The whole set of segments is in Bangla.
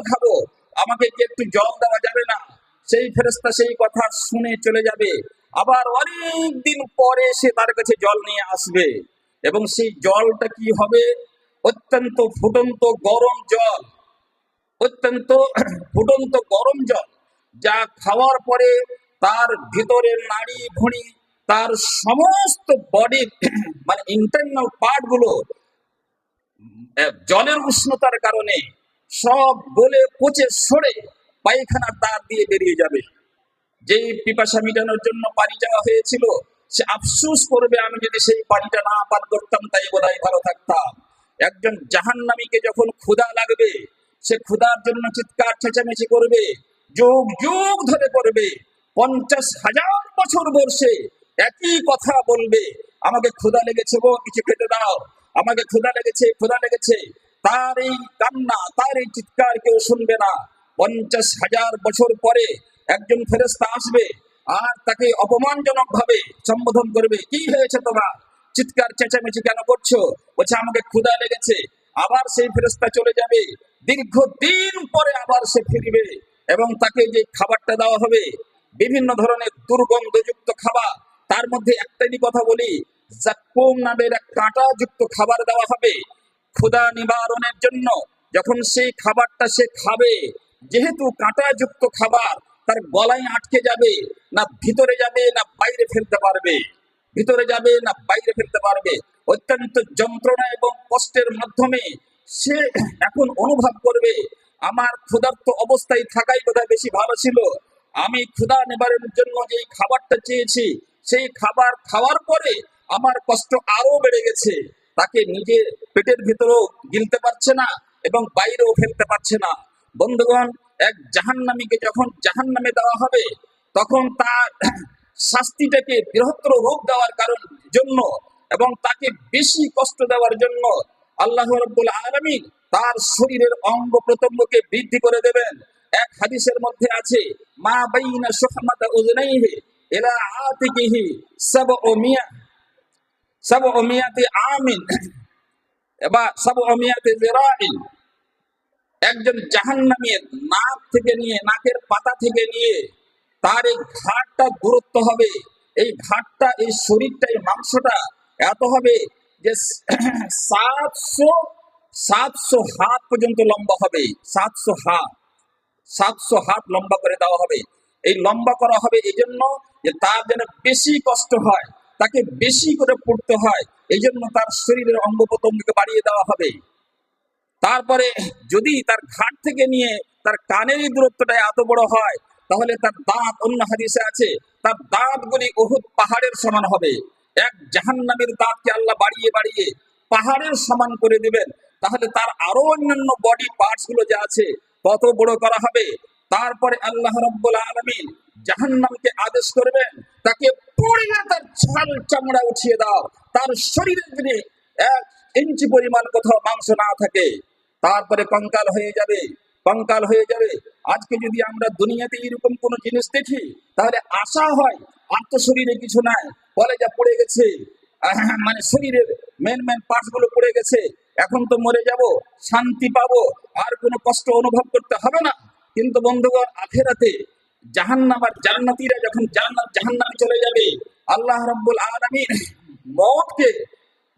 খাব আমাকে একটু জল দেওয়া যাবে না। সেই ফেরেস্তা সেই কথা শুনে চলে যাবে। আবার অনেক দিন পরে সে তার কাছে জল নিয়ে আসবে। এবং সেই জলটা কি হবে? অত্যন্ত ফুটন্ত গরম জল। অত্যন্ত ফুটন্ত গরম জল, যা খাওয়ার পরে তার ভিতরের নাড়ি ভুঁড়ি, তার সমস্ত বডির মানে ইন্টারনাল পার্টগুলো জলের উষ্ণতার কারণে সব গলে পচে সরে পায়খানার দ্বার দিয়ে বেরিয়ে যাবে। যেই পিপাসা মিটানোর জন্য পানি যাওয়া হয়েছিল, সে আফসুস করবে আমি যদি সেই পানিটা না পান করতাম, তাই বোধহয় ভালো থাকতাম। একজন জাহান্নামীকে যখন ক্ষুধা লাগবে, সে ক্ষুধার জন্য চিৎকার চেঁচামেচি করবে, যুগ যুগ ধরে করবে। পঞ্চাশ হাজার বছর বর্ষে একই কথা বলবে, আমাকে ক্ষুধা লেগেছে গো, কিছু খেতে দাও। আমাকে ক্ষুধা লেগেছে ক্ষুধা লেগেছে। তার এই কান্না তার এই চিৎকার কেউ শুনবে না। পঞ্চাশ হাজার বছর পরে একজন ফেরেস্তা আসবে আর তাকে অপমানজনক ভাবে সম্বোধন করবে। কি হয়েছে তোমার? চিৎকার, চেঁচামেচি কেন করছ? বলছে, আমাকে ক্ষুধা লেগেছে। আবার সেই ফেরেস্তা চলে যাবে। দীর্ঘদিন পরে আবার সে ফিরবে এবং তাকে যে খাবারটা দেওয়া হবে, বিভিন্ন ধরনের দুর্গন্ধযুক্ত খাবার, তার মধ্যে একটাই কথা বলি, জাক্কুম নামের এক কাঁটাযুক্ত খাবার দেওয়া হবে। ক্ষুধা নিবারণের জন্য যখন সেই খাবারটা সে খাবে, যেহেতু কাঁটাযুক্ত খাবার, তার গলায় আটকে যাবে, না ভিতরে যাবে, না বাইরে ফেলতে পারবে। ভিতরে যাবে, না বাইরে ফেলতে পারবে। অত্যন্ত যন্ত্রণা এবং কষ্টের মাধ্যমে সে এখন অনুভব করবে, আমার ক্ষুধার্ত অবস্থায় থাকাই বোধহয় বেশি ভালো ছিল। আমি ক্ষুধা নিবারণের জন্য যে খাবারটা চেয়েছি, সেই খাবার খাওয়ার পরে আমার কষ্ট আরও বেড়ে গেছে। তাকে নিজের পেটের ভিতরেও গিলতে পারছে না এবং বাইরেও ফেলতে পারছে না। বন্ধুগণ, এক জাহান্নামীকে যখন জাহান্নামে দেওয়া হবে, তখন তার শাস্তিটাকে বৃহত্তর রূপ দেওয়ার কারণ জন্য এবং তাকে বেশি কষ্ট দেওয়ার জন্য আল্লাহ রব্বুল আলমী তার শরীরের অঙ্গ প্রত্যঙ্গকে বৃদ্ধি করে দেবেন। এক হাদিসের মধ্যে আছে, মা বাইনা সুহমাতা উযনাইহি ইলা আতিকিহি সাবউ মিয়া সাবউ মিয়াতি আমিন বা সাবউ মিয়াতি যিরাইন একজন জাহান্নামীর নাক থেকে নিয়ে নাকের পাতা থেকে নিয়ে তার এই ঘাটটা দূরত্ব হবে এই ঘাটটা এই শরীরটা এই মাংসটা এত হবে যে সাতশো সাতশো হাত পর্যন্ত লম্বা হবে সাতশো হাত সাতশো হাত লম্বা করে দেওয়া হবে এই লম্বা করা হবে এই জন্য যে তার যেন বেশি কষ্ট হয় তাকে বেশি করে পড়তে হয়। এই জন্য তার শরীরের অঙ্গ প্রত্যঙ্গকে বাড়িয়ে দেওয়া হবে। তারপরে যদি তার ঘাট থেকে নিয়ে তার কানের দূরত্বটা এত বড় হয়, তাহলে তার দাঁত, অন্য হাদিসে আছে, তার দাঁতগুলি উহুদ পাহাড়ের সমান হবে। এক জাহান্নামের দাঁতকে আল্লাহ বাড়িয়ে বাড়িয়ে পাহাড়ের সমান করে দিবেন। তাহলে তার আরও অন্যান্য বডি পার্টসগুলো যা আছে, কত বড় করা হবে? তারপরে আল্লাহ রব্বুল আলমিন জাহান্নামকে আদেশ করবেন, তাকে তার চামড়া উঠিয়ে দাও। তার শরীরে এক পরিমাণ কোথাও মাংস না থাকে। তারপরে কঙ্কাল হয়ে যাবে, কঙ্কাল হয়ে যাবে। আজকে যদি আমরা দুনিয়াতে এরকম কোন জিনিস দেখি, তাহলে আশা হয় আর তো শরীরে কিছু নাই। বলে যা পড়ে গেছে মানে শরীরের মেন মেন পার্টসগুলো পড়ে গেছে। এখন তো মরে যাব, শান্তি পাবো, আর কোনো কষ্ট অনুভব করতে হবে না। কিন্তু বন্ধুগণ, আখেরাতে জাহান্নাম আর জান্নাতীরা যখন জান্নাত জাহান্নামে চলে যাবে, আল্লাহ রাব্বুল আলামিন মওতকে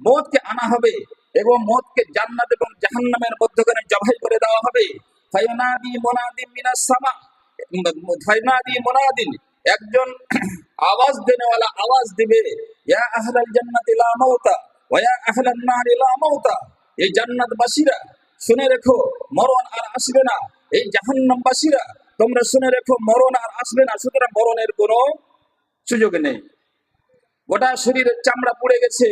মৌতকে আনা হবে এবং মৌতকে জান্নাত এবং জাহান্নামের মধ্যখানে জবাই করে দেওয়া হবে। ফায়ুনাদি মুনাদিন মিনাস সামা ফায়ুনাদি মুনাদিন, একজন আওয়াজ দেনেওয়ালা আওয়াজ দিবে, ইয়া আহলাল জান্নাতি লা মাউতা ওয়া ইয়া আহলান নারি লা মাউতা এই জান্নাতবাসীরা, শুনে রেখো, মরণ আর আসবে না। এই জাহান্নামবাসীরা তোমরা শুনে রেখো, মরণ আর আসবে না, সুতরাং মরণের কোনো সুযোগ নেই। গোটা শরীরের চামড়া পুড়ে গেছে,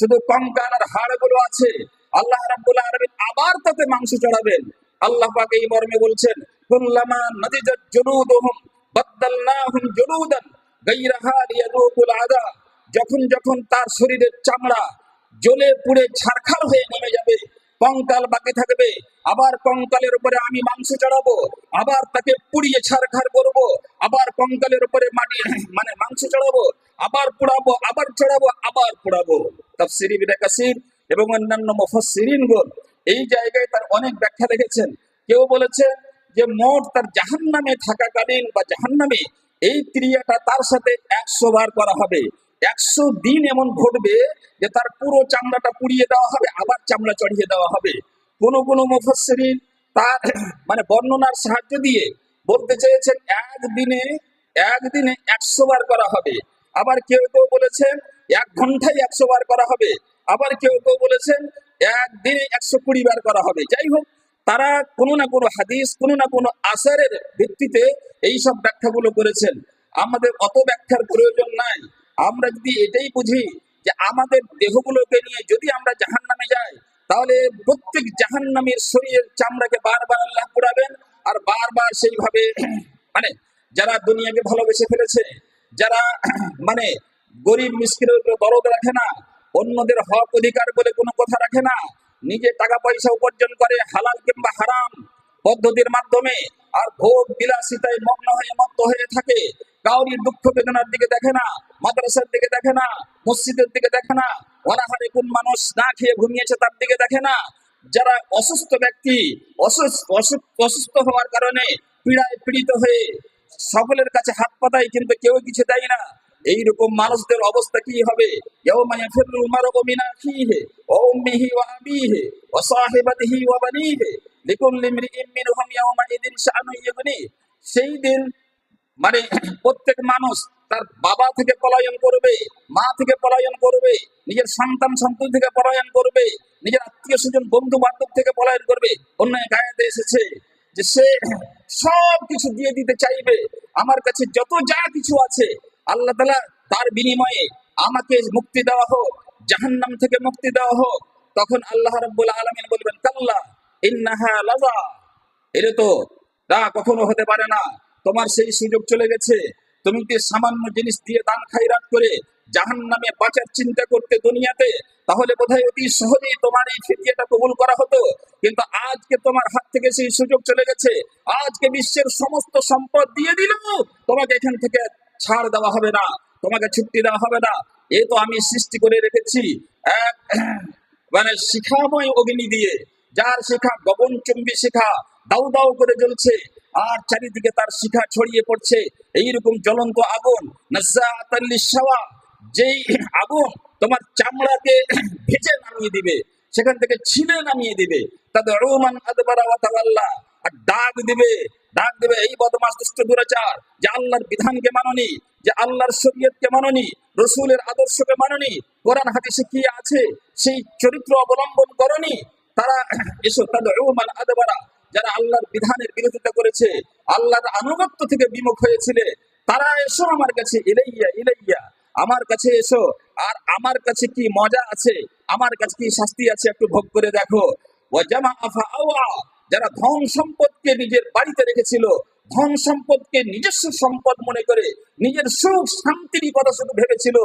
শুধু কঙ্কাল আর হাড়গুলো আছে। আল্লাহ রাব্বুল আলামিন আবার তাতে মাংস চড়াবেন। আল্লাহ পাক এই মর্মে বলছেন, কুল্লামা নাদিজাত জুলুদুহুম, বাদদালনাহুম জুলুদান গায়রাহা লিয়াযুকুল আদা যখন যখন তার শরীরের চামড়া জ্বলে পুড়ে ছারখার হয়ে নেমে যাবে কঙ্কাল বাকি থাকবে। আবার কঙ্কালের উপরে আমি মাংস চড়াবো। আবার তাকে পুড়িয়ে ছারখার করব। আবার কঙ্কালের উপরে মাটি মানে মাংস চড়াবো। আবার পোড়াবো, আবার চড়াবো, আবার পোড়াবো। তাফসিরি বিন কাসির এবং অন্যান্য মুফাসসিরিন গণ এই জায়গায় তার অনেক ব্যাখ্যা লিখেছেন। কেউ বলেছে যে মোট তার জাহান নামে থাকাকালীন বা জাহান নামে এই ক্রিয়াটা তার সাথে একশো বার করা হবে। একশো দিন এমন ঘটবে যে তার পুরো চামড়াটা পুড়িয়ে দেওয়া হবে, আবার চামড়া চড়িয়ে দেওয়া হবে। কোন কোন মুফাসসিরিন তার মানে বর্ণনার সাহায্য দিয়ে বলতে চেয়েছেন, একদিনে একদিনে একশো বার করা হবে। আবার কেউ কেউ বলেছেন, এক ঘন্টায় একশো বার করা হবে। আবার কেউ কেউ বলেছেন, একদিনে একশো কুড়ি বার করা হবে। যাই হোক, তারা কোনো না কোনো হাদিস, কোনো না কোনো আসারের ভিত্তিতে এই সব ব্যাখ্যাগুলো করেছেন। আমাদের অত ব্যাখ্যার প্রয়োজন নাই। আমরা যদি এটাই বুঝি যে আমাদের দেহগুলোকে নিয়ে যদি আমরা জাহান নামে যাই, তাহলে প্রত্যেক জাহান নামের শরীরের চামড়াকে বারবার আল্লাহ পুরাবেন আর বারবার সেইভাবে মানে যারা দুনিয়াকে ভালোবেসে ফেলেছে, যারা মানে গরিব মিসকিনের দরদ রাখে না, অন্যদের হক অধিকার বলে কোনো কথা রাখে না, নিজে টাকা পয়সা উপার্জন করে হালাল কিংবা হারাম পদ্ধতির মাধ্যমে আর ভোগ বিলাসিতায় মগ্ন হয়ে মত্ত হয়ে থাকে কাউরি দুঃখ বেদনার দিকে দেখে না, মাদ্রাসার দিকে দেখে না, মসজিদের দিকে দেখে না, অনাহারে কোন মানুষ না খেয়ে ঘুমিয়েছে তার দিকে দেখে না। যারা অসুস্থ ব্যক্তি, অসুস্থ হওয়ার কারণে পীড়ায় পীড়িত হয়ে সকলের কাছে হাত পাতায় কিন্তু কেউ কিছু দেয় না। এইরকম মানুষদের অবস্থা কি হবে? সেই দিন মানে প্রত্যেক মানুষ তার বাবা থেকে পলায়ন করবে, মা থেকে পলায়ন করবে, নিজের সন্তান, সন্ততি থেকে পলায়ন করবে, নিজের আত্মীয় স্বজন বন্ধু বান্ধব থেকে পলায়ন করবে। অন্য আয়াতে এসেছে যে সে সব কিছু দিয়ে দিতে চাইবে। আমার কাছে যত যা কিছু আছে, আল্লাহ তালা তার বিনিময়ে আমাকে মুক্তি দেওয়া হোক, জাহান্নাম থেকে মুক্তি দেওয়া হোক। তখন আল্লাহ রাব্বুল আলামিন বলবেন, কাল্লা ইন্নাহা লাযা। এটা তো তা কখনো হতে পারে না। তোমার সেই সুযোগ চলে গেছে। তুমি যদি সামান্য জিনিস দিয়ে দান খাইরাত করে জাহান নামে বাঁচার চিন্তা করতে দুনিয়াতে, তাহলে বোধহয় অতি সহজেই তোমার এই ফিদিয়াটা কবুল করা হতো। কিন্তু আজকে তোমার হাত থেকে সেই সুযোগ চলে গেছে। আজকে বিশ্বের সমস্ত সম্পদ দিয়ে দিলেও তোমাকে এখান থেকে ছাড় দেওয়া হবে না। তোমাকে ছুটি দেওয়া হবে না। এ তো আমি সৃষ্টি করে রেখেছি। এক মানে শিখাময় অগ্নি দিয়ে। যার শিখা গগন চুম্বী শিখা দাউ দাউ করে জ্বলছে। আর চারিদিকে তার শিখা ছড়িয়ে পড়ছে। এইরকম জ্বলন্ত আগুন যেই আগুন তোমার চামড়াকে ভেজে নামিয়ে দিবে, সেখান থেকে ছিঁড়ে নামিয়ে দিবে। তাদের রোমান আদবারা আর ডাক দিবে, ডাক দেবে, এই বদমাস দুষ্ট দুরাচার, যে আল্লাহর বিধানকে মাননি, যে আল্লাহর শরীয়তকে মাননি, রসুলের আদর্শকে মাননি, কোরআন হাদিসে কি আছে? সেই চরিত্র অবলম্বন করনি? তারা এসো তাদের রোমান আদবারা যারা আল্লাহর বিধানের বিরোধিতা করেছে, আল্লাহর আনুগত্য থেকে বিমুখ হয়েছিলে, তারা এসো আমার কাছে, ইলাইয়া ইলাইয়া। আমার কাছে এসো। আর আমার কাছে কি মজা আছে? আমার কাছে কি শাস্তি আছে একটু ভোগ করে দেখো। যারা ধন সম্পদকে নিজের বাড়িতে রেখেছিল, ধন সম্পদকে নিজস্ব সম্পদ মনে করে, নিজের সুখ শান্তির কথা শুধু ভেবেছিল,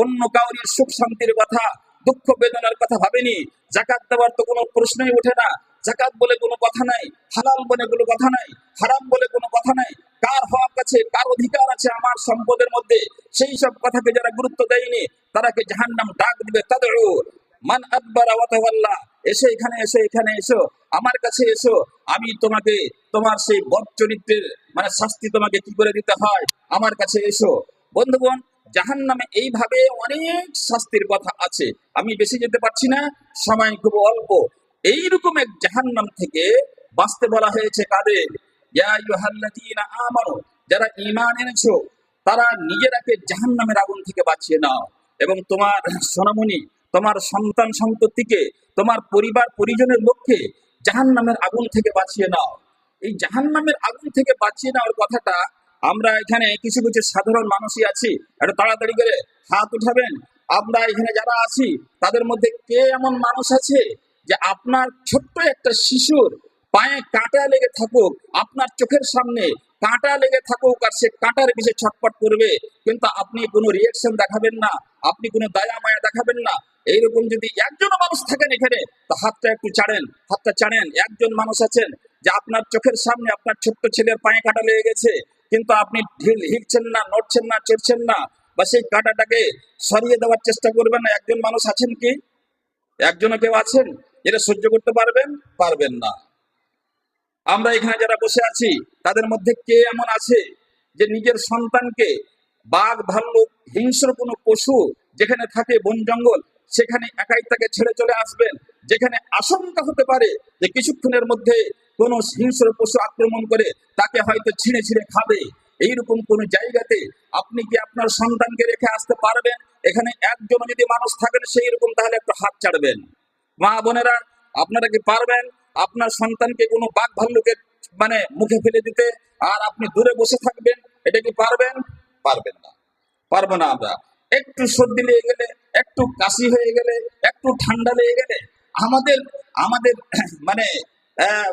অন্য কাউরির সুখ শান্তির কথা, দুঃখ বেদনার কথা ভাবেনি জাকাত দেওয়ার তো কোনো প্রশ্নই ওঠে না। জাকাত বলে কোনো কথা নাই, হালাল বলে কোনো কথা নাই, হারাম বলে কোনো কথা নাই। কার হক আছে, কার অধিকার আছে আমার সম্পদের মধ্যে? সেই সব কথাকে যারা গুরুত্ব দেয়নি, তারাকে জাহান্নাম ডাক দিবে তাদের মান আকবরা ওয়াতাওয়াল্লা এসো এখানে এসো এখানে, এসো। আমার কাছে এসো, আমি তোমাকে, তোমার সেই বদ চরিত্রের মানে শাস্তি তোমাকে কি করে দিতে হয়? আমার কাছে এসো। বন্ধুগণ জাহান নামে এইভাবে অনেক শাস্তির কথা আছে। আমি বেশি যেতে পারছি না, সময় খুব অল্প। এইরকম এক জাহান নাম থেকে বাঁচতে বলা হয়েছে কাদের? আমানু, যারা ইমান এনেছো, তারা নিজেরাকে জাহান নামের আগুন থেকে বাঁচিয়ে নাও। এবং তোমার সোনামণি, তোমার সন্তান সন্ততিকে, তোমার পরিবার পরিজনের লক্ষ্যে জাহান নামের আগুন থেকে বাঁচিয়ে নাও। এই জাহান নামের আগুন থেকে বাঁচিয়ে নেওয়ার কথাটা আমরা এখানে কিছু কিছু সাধারণ মানুষই আছি। একটু তাড়াতাড়ি করে হাত উঠাবেন। আমরা এখানে যারা আছি, তাদের মধ্যে কে এমন মানুষ আছে? যে আপনার ছোট্ট একটা শিশুর পায়ে কাঁটা লেগে থাকুক, আপনার চোখের সামনে কাঁটা লেগে থাকুক আর সে কাঁটার বিষয়ে ছটপট করবে, কিন্তু আপনি কোনো রিয়েকশন দেখাবেন না, আপনি কোনো দয়া মায়া দেখাবেন না। এইরকম যদি একজন মানুষ থাকেন এখানে, তা হাতটা একটু চাড়েন, হাতটা চাড়েন। একজন মানুষ আছেন যে আপনার চোখের সামনে আপনার ছোট্ট ছেলের পায়ে কাঁটা লেগে গেছে, কিন্তু আপনি ঢিল হিলছেন না, নড়ছেন না, চড়ছেন না, বা সেই কাঁটাটাকে সরিয়ে দেওয়ার চেষ্টা করবেন না। একজন মানুষ আছেন কি? একজনও কেউ আছেন? এটা সহ্য করতে পারবেন পারবেন না। আমরা এখানে যারা বসে আছি, তাদের মধ্যে কে এমন আছে যে নিজের সন্তানকে বাঘ, ভাল্লুক, হিংস্র কোনো পশু যেখানে থাকে বন জঙ্গল, সেখানে একাই তাকে ছেড়ে চলে আসবেন? যেখানে আশঙ্কা হতে পারে যে কিছুক্ষণের মধ্যে কোনো হিংস্র পশু আক্রমণ করে তাকে হয়তো ছিঁড়ে ছিঁড়ে খাবে। এইরকম কোন জায়গাতে আপনি কি আপনার সন্তানকে রেখে আসতে পারবেন? এখানে একজন যদি মানুষ থাকেন সেই রকম তাহলে একটু হাত ছাড়বেন। মা বোনেরা, আপনারা কি পারবেন আপনার সন্তানকে কোনো বাঘ ভাল্লুকের মানে মুখে ফেলে দিতে? আর আপনি দূরে বসে থাকবেন, এটা কি পারবেন? পারবেন না। পারব না আমরা। একটু সর্দি লেগে গেলে, একটু কাশি হয়ে গেলে, একটু ঠান্ডা লেগে গেলে আমাদের আমাদের মানে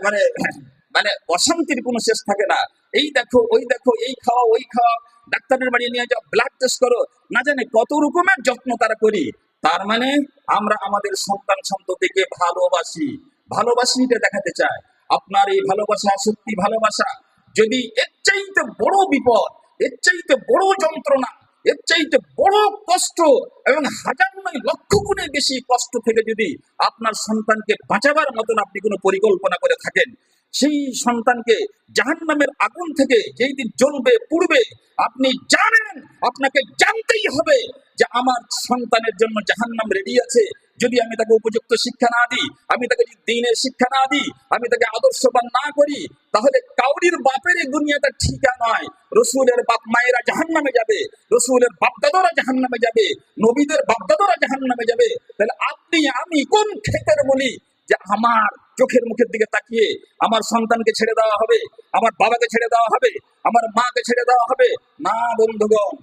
মানে মানে অশান্তির কোনো শেষ থাকে না। এই দেখো, ওই দেখো, এই খাওয়া, ওই খাওয়া। ডাক্তারের বাড়ি নিয়ে যাও ব্লাড টেস্ট করো। না জানে কত রকমের যত্ন তারা করি। তার মানে আমরা আমাদের সন্তান সন্ততিকে ভালোবাসি। ভালোবাসিটা দেখাতে চাই। আপনার এই ভালোবাসা সত্যি ভালোবাসা? যদি এর চাইতে বড় বিপদ, এর চাইতে বড় যন্ত্রণা এর চাইতে বড় কষ্ট এবং হাজার নয় লক্ষ গুণে বেশি কষ্ট থেকে যদি আপনার সন্তানকে বাঁচাবার মতন আপনি কোনো পরিকল্পনা করে থাকেন, সেই সন্তানকে জাহান্নামের আগুন থেকে যেই দিন জ্বলবে, পুড়বে, আপনি জানেন, আপনাকে জানতেই হবে যে আমার সন্তানের জন্য জাহান্নাম রেডি আছে যদি আমি তাকে উপযুক্ত শিক্ষা না দিই, আমি তাকে যদি দিনের শিক্ষা না দিই, আমি তাকে আদর্শবান না করি, তাহলে কাউরির বাপের এই দুনিয়াটা ঠিকা নয়। রসুলের বাপ মায়েরা জাহান নামে যাবে, রসুলের বাপদাদরা জাহান নামে যাবে, নবীদের বাপদাদরা জাহান নামে যাবে। তাহলে আপনি, আমি কোন ক্ষেতের বলি যে আমার চোখের মুখের দিকে তাকিয়ে আমার সন্তানকে ছেড়ে দেওয়া হবে, আমার বাবাকে ছেড়ে দেওয়া হবে, আমার মাকে ছেড়ে দেওয়া হবে? না, বন্ধুগণ।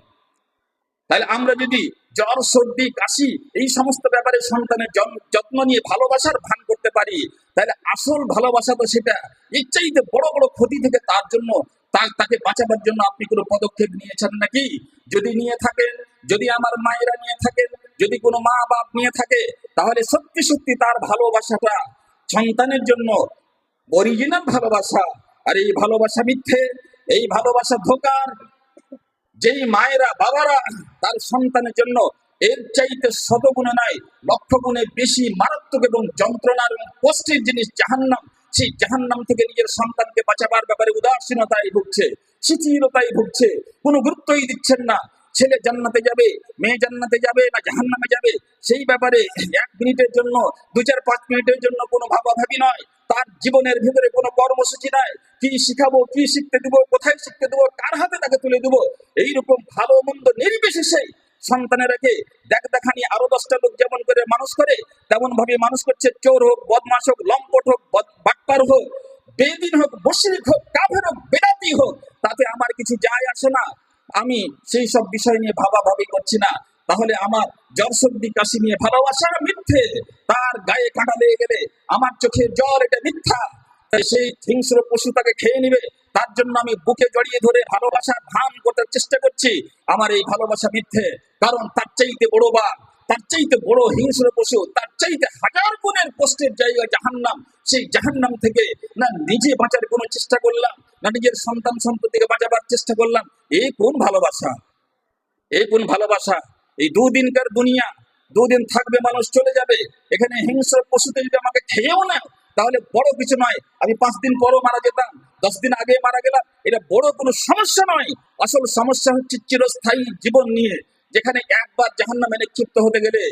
তাহলে আমরা যদি জ্বর সর্দি, কাশি, এই সমস্ত ব্যাপারে সন্তানের যত্ন নিয়ে ভালোবাসার ভান করতে পারি। তাহলে আসল ভালোবাসা তো সেটা। চাইতে বড় বড় ক্ষতি থেকে তার জন্য তাকে বাঁচাবার জন্য আপনি কোনো পদক্ষেপ নিয়েছেন নাকি? যদি নিয়ে থাকেন, যদি আমার মায়েরা নিয়ে থাকেন, যদি কোনো মা বাপ নিয়ে থাকে, তাহলে সত্যি সত্যি তার ভালোবাসাটা সন্তানের জন্য অরিজিনাল ভালোবাসা। আর এই ভালোবাসা মিথ্যে, এই ভালোবাসা ধোকার যেই মায়েরা বাবারা তার সন্তানের জন্য এর চাইতে শতগুণে নয় লক্ষ গুণে বেশি মারাত্মক এবং যন্ত্রণার এবং কষ্টের জিনিস জাহান্নাম। সেই জাহান্নাম থেকে নিজের সন্তানকে বাঁচাবার ব্যাপারে উদাসীনতায় ভুগছে, শিথিলতায় ভুগছে, কোনো গুরুত্বই দিচ্ছেন না। ছেলে জান্নাতে যাবে, মেয়ে জান্নাতে যাবে না জাহান্নামে যাবে, সেই ব্যাপারে এক মিনিটের জন্য, দু চার পাঁচ মিনিটের জন্য কোনো ভাবাভাবি নয়। তার জীবনের ভিতরে কোনো কর্মসূচি নাই। কি শিখাবো, কি শিখতে দেবো, কোথায় শিখতে দেবো, কার হাতে তাকে তুলে দেবো? এইরকম ভালো মন্দ নির্বিশেষে সন্তানেরাকে দেখ দেখানি আরও দশটা লোক যেমন করে মানুষ করে, তেমন ভাবে মানুষ করছে। চোর হোক বদমাস হোক, লম্পট হোক বাটপার হোক, বেদিন হোক বসিক হোক কাফের হোক, বেদাতি হোক, তাতে আমার কিছু যায় আসে না। আমি সেই সব বিষয় নিয়ে ভাবাভাবি করছি না। তাহলে আমার জ্বর সর্দি কাশি নিয়ে ভালোবাসা মিথ্যে তার গায়ে কাঁটা লেগে গেলে আমার চোখে জ্বর এটা মিথ্যা। তাই সেই হিংস্র পশু তাকে খেয়ে নিবে। তার জন্য আমি বুকে জড়িয়ে ধরে ভালোবাসার ভান করতে চেষ্টা করছি। আমার এই ভালোবাসা মিথ্যে, কারণ তার চাইতে বড় বাঘ, তার চাইতে বড় হিংস্র পশু, তার চাইতে হাজার গুণের কষ্টের জায়গা জাহান্নাম। সেই জাহান্নাম থেকে না নিজে বাঁচার কোনো চেষ্টা করলাম, না নিজের সন্তান সন্ততিকে বাঁচাবার চেষ্টা করলাম। এই কোন ভালোবাসা? এই কোন ভালোবাসা? এই দুদিনকার দুনিয়া, দুদিন থাকবে মানুষ চলে যাবে। এখানে হিংস্র পশুতে যদি আমাকে খেয়েও না, তাহলে বড় কিছু নয়। আমি পাঁচ দিন পরও মারা যেতাম, দশ দিন আগে মারা গেলাম। এটা বড় কোনো সমস্যা নয়। আসল সমস্যা হচ্ছে চিরস্থায়ী জীবন নিয়ে, যেখানে একবার জাহান্নামে নিক্ষিপ্ত হতে গেলে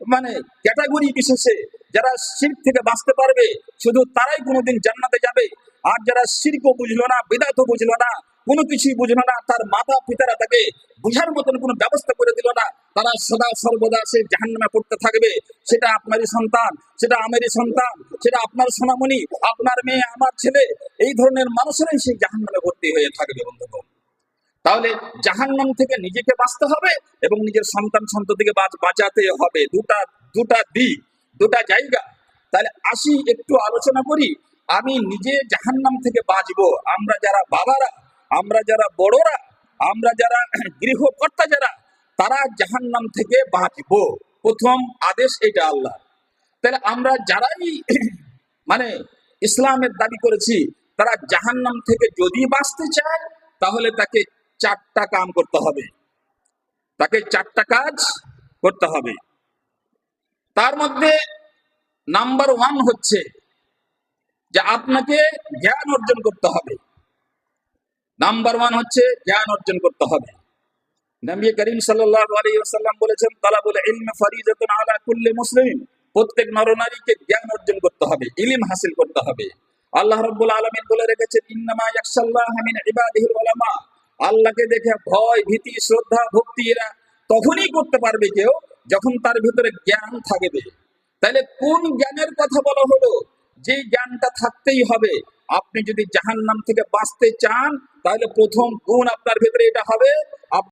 মানে ক্যাটাগরি বিশেষে যারা শির্ক থেকে বাঁচতে পারবে, শুধু তারাই কোনোদিন জান্নাতে যাবে। আর যারা শিরকও বুঝলো না, বেদাতও বুঝলো না কোনো কিছুই বুঝলো না, তার মাতা পিতারা তাকে বুঝার মতন কোনো ব্যবস্থা করে দিল না। তারা সদা সর্বদা সে জাহান্নামে পড়তে থাকবে। সেটা আপনারই সন্তান, সেটা আমারই সন্তান, সেটা আপনার সোনামণি, আপনার মেয়ে, আমার ছেলে, এই ধরনের মানুষেরাই সেই জাহান্নামে ভর্তি হয়ে থাকবে বন্ধুগণ। তাহলে জাহান্নাম থেকে নিজেকে বাঁচতে হবে এবং নিজের সন্তান সন্ততিকে বাঁচ- বাঁচাতে হবে। দুটা দুটা দিক, দুটা জায়গা। তাহলে আসি একটু আলোচনা করি, আমি নিজে জাহান্নাম থেকে বাঁচবো। আমরা যারা বাবারা আমরা যারা বড়রা, আমরা যারা গৃহকর্তা যারা, তারা জাহান্নাম থেকে বাঁচব। প্রথম আদেশ এটা আল্লাহ। তাহলে আমরা যারাই মানে ইসলামের দাবি করেছি, তারা জাহান্নাম থেকে যদি বাঁচতে চায়, তাহলে তাকে চারটা কাম করতে হবে। তাকে চারটা কাজ করতে হবে। তার মধ্যে নাম্বার ওয়ান হচ্ছে যে আপনাকে জ্ঞান অর্জন করতে হবে। নাম্বার ওয়ান হচ্ছে জ্ঞান অর্জন করতে হবে। নবী করিম সাল্লাল্লাহু আলাইহি ওয়াসাল্লাম বলেছেন, তালাবুল ইলম ফরিজাতুন আলা কুল্লি মুসলিম। প্রত্যেক নরনারীকে জ্ঞান অর্জন করতে হবে, ইলম হাসিল করতে হবে। আল্লাহ রাব্বুল আলামিন বলে রেখেছেন, ইন্নামা ইয়াখশাল্লাহ মিন ইবাদিহিল উলামা। আল্লাহকে দেখে ভয়, ভীতি, শ্রদ্ধা, ভক্তি এরা তখনই করতে পারবে কেউ যখন তার ভিতরে জ্ঞান থাকবে। তাহলে কোন জ্ঞানের কথা বলা হলো? যে জ্ঞানটা থাকতেই হবে। আপনি যদি জাহান্নাম থেকে বাঁচতে চান তাহলে প্রথম গুণ আপনার ভেতরে এটা হবে।